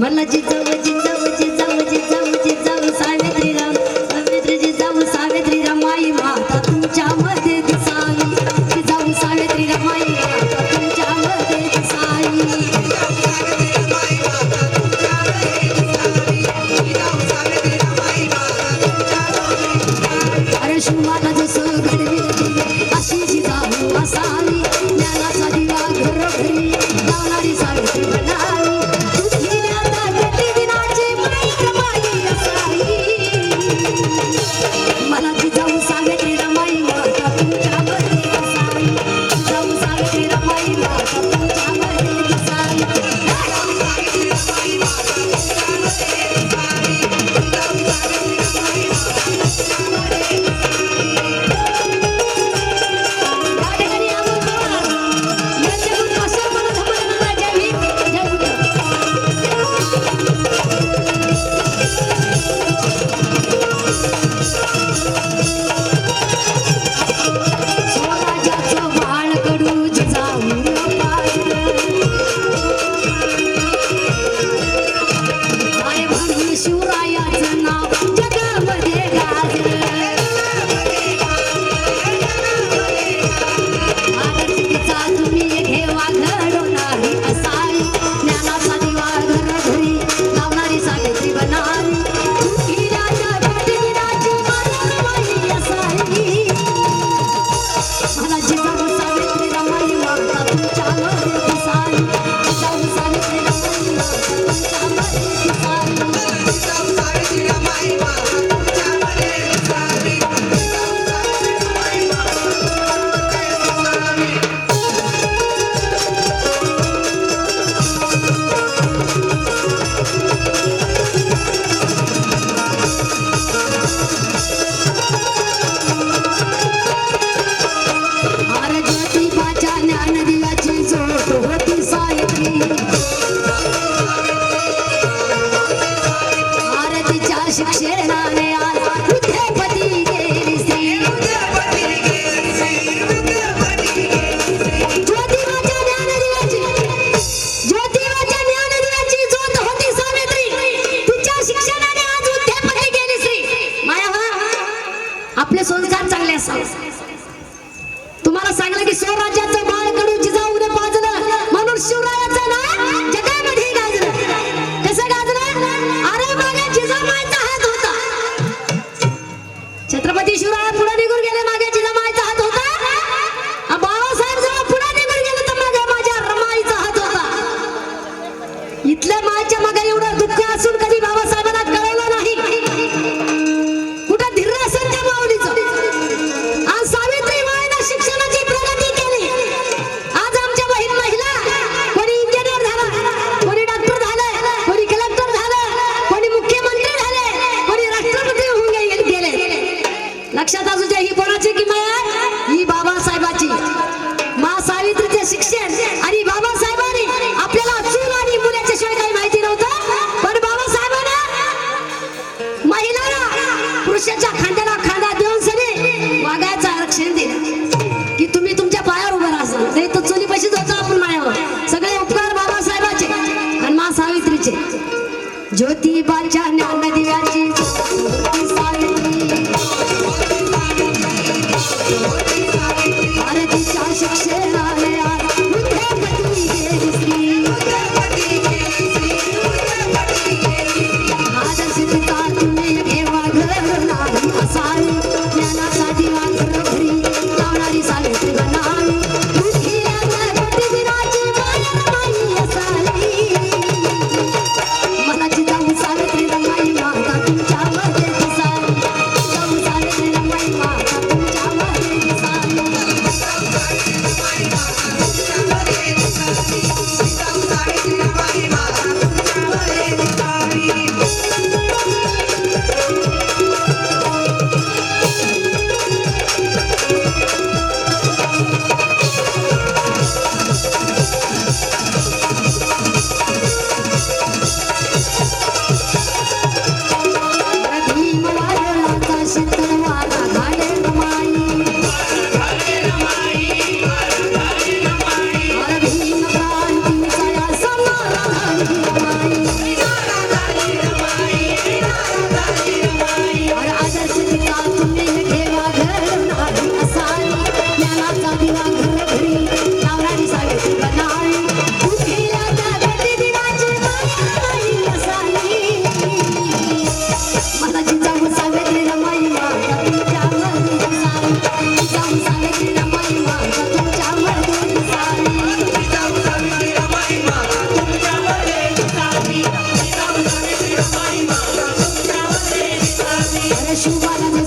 मला जिजाऊ रमाई माता तुमच्या मध्ये दिसाई सावित्री अशी जिजाऊ असावी Yeshua,